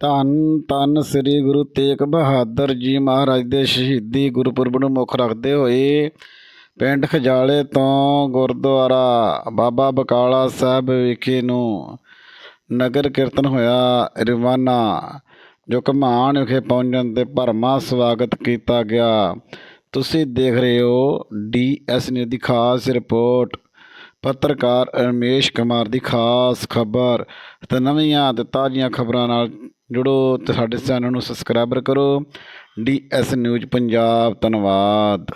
ਧੰਨ ਧੰਨ ਸ੍ਰੀ ਗੁਰੂ ਤੇਗ ਬਹਾਦਰ ਜੀ ਮਹਾਰਾਜ ਦੇ ਸ਼ਹੀਦੀ ਗੁਰਪੁਰਬ ਨੂੰ ਮੁੱਖ ਰੱਖਦੇ ਹੋਏ ਪਿੰਡ ਖਜਾਲੇ ਤੋਂ ਗੁਰਦੁਆਰਾ ਬਾਬਾ ਬਕਾਲਾ ਸਾਹਿਬ ਵਿਖੇ ਨੂੰ ਨਗਰ ਕੀਰਤਨ ਹੋਇਆ। ਰਵਾਨਾ, ਜੋ ਘਮਾਣ ਵਿਖੇ ਪਹੁੰਚਣ ਤੇ ਭਰਮਾ ਸਵਾਗਤ ਕੀਤਾ ਗਿਆ। ਤੁਸੀਂ ਦੇਖ ਰਹੇ ਹੋ ਡੀ ਡੀਐਸ ਨਿਊਜ਼ ਦੀ ਖਾਸ ਰਿਪੋਰਟ। ਪੱਤਰਕਾਰ ਰਮੇਸ਼ ਕੁਮਾਰ ਦੀ ਖਾਸ ਖਬਰ। ਤੇ ਨਵੀਆਂ ਤੇ ਤਾਜ਼ੀਆਂ ਖਬਰਾਂ ਨਾਲ ਜੁੜੋ ਤੇ ਸਾਡੇ ਚੈਨਲ ਨੂੰ ਸਬਸਕ੍ਰਾਈਬਰ ਕਰੋ। ਡੀ ਡੀਐਸ ਨਿਊਜ਼ ਪੰਜਾਬ ਧੰਨਵਾਦ।